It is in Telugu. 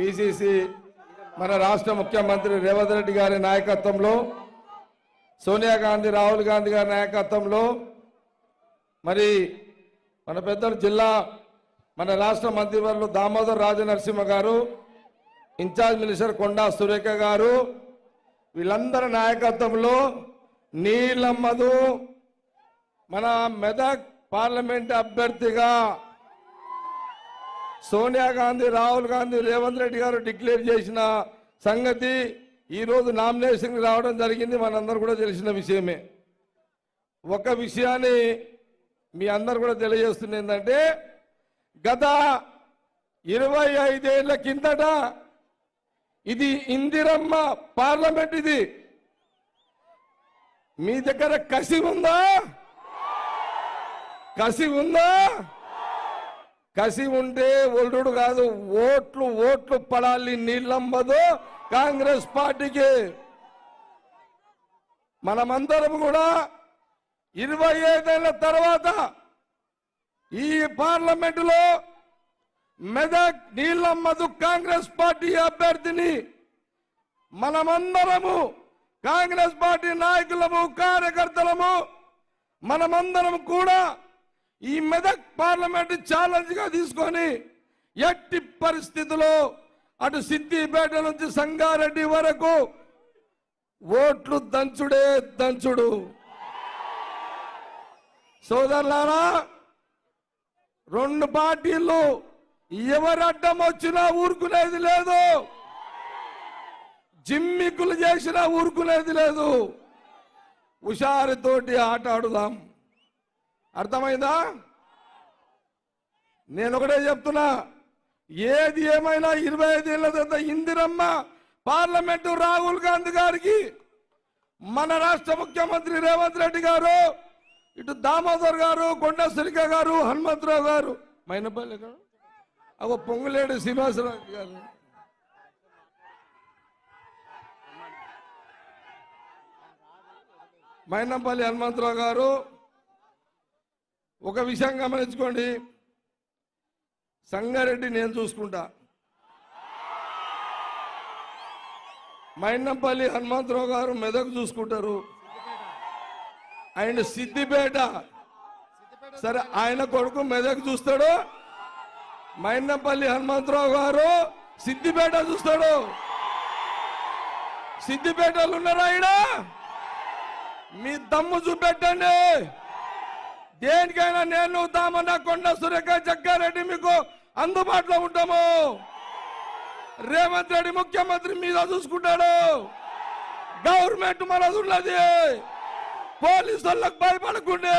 పిసిసి మన రాష్ట్ర ముఖ్యమంత్రి రేవంత్ రెడ్డి గారి నాయకత్వంలో సోనియా గాంధీ రాహుల్ గాంధీ గారి నాయకత్వంలో మరి మన పెద్దలు జిల్లా మన రాష్ట్ర మంత్రివర్లు దామోదర్ రాజనరసింహ గారు ఇన్ఛార్జ్ మినిస్టర్ కొండా సురేఖ గారు వీళ్ళందరి నాయకత్వంలో నీలమ్మదు మన మెదక్ పార్లమెంట్ అభ్యర్థిగా సోనియా గాంధీ రాహుల్ గాంధీ రేవంత్ రెడ్డి గారు డిక్లేర్ చేసిన సంగతి ఈరోజు నామినేషన్ రావడం జరిగింది. మనందరూ కూడా తెలిసిన విషయమే. ఒక విషయాన్ని మీ అందరు కూడా తెలియజేస్తుంది ఏంటంటే గత ఇరవై ఐదేళ్ళ కిందట ఇది ఇందిరమ్మ పార్లమెంట్ ఇది. మీ దగ్గర కసి ఉందా? కసి ఉందా? కసి ఉంటే ఒల్లుడు కాదు ఓట్లు ఓట్లు పడాలి నీళ్ళమ్మదు కాంగ్రెస్ పార్టీకి. మనమందరం కూడా ఇరవై ఐదేళ్ళ తర్వాత ఈ పార్లమెంటులో మెదక్ నీళ్ళమ్మదు కాంగ్రెస్ పార్టీ అభ్యర్థిని మనమందరము కాంగ్రెస్ పార్టీ నాయకులము కార్యకర్తలము మనమందరం కూడా ఈ మెదక్ పార్లమెంట్ ఛాలెంజ్గా తీసుకొని ఎట్టి పరిస్థితుల్లో అటు సిద్దిపేట నుంచి సంగారెడ్డి వరకు ఓట్లు దంచుడే దంచుడు. సోదరులారా రెండు పార్టీలు ఎవరు అడ్డం వచ్చినా ఊరుకునేది లేదు. జిమ్మికులు చేసినా ఊరుకునేది లేదు. హుషారుతోటి ఆట ఆడుదాం. అర్థమైందా? నేను ఒకటే చెప్తున్నా. ఏది ఏమైనా ఇరవై ఐదేళ్ళ తర్వాత ఇందిరమ్మ పార్లమెంటు రాహుల్ గాంధీ గారికి మన రాష్ట్ర ముఖ్యమంత్రి రేవంత్ రెడ్డి గారు ఇటు దామోదర్ గారు కొండ సురిక గారు హనుమంతరావు గారు. మైనపల్లి గారు అవ పొంగులేడు శ్రీనివాసరావు గారు. మైనంపల్లి హనుమంతరావు గారు ఒక విషయం గమనించుకోండి. సంగారెడ్డి నేను చూసుకుంటా. మైనంపల్లి హనుమంతరావు గారు మెదక్ చూసుకుంటారు. ఆయన సిద్దిపేట. సరే ఆయన కొడుకు మెదక్ చూస్తాడు. మైనంపల్లి హనుమంతరావు గారు సిద్దిపేట చూస్తాడు. సిద్దిపేటలు ఉన్నారా ఆయన మీ దమ్ము చూపెట్టండి. దేనికైనా నేను దామన్న కొండ సురేఖ జగ్గారెడ్డి మీకు అందుబాటులో ఉంటాము. రేవంత్ రెడ్డి ముఖ్యమంత్రి మీద చూసుకుంటాడు. గవర్నమెంట్ మనది ఉన్నది పోలీసు వాళ్ళకు భయపడకుండా.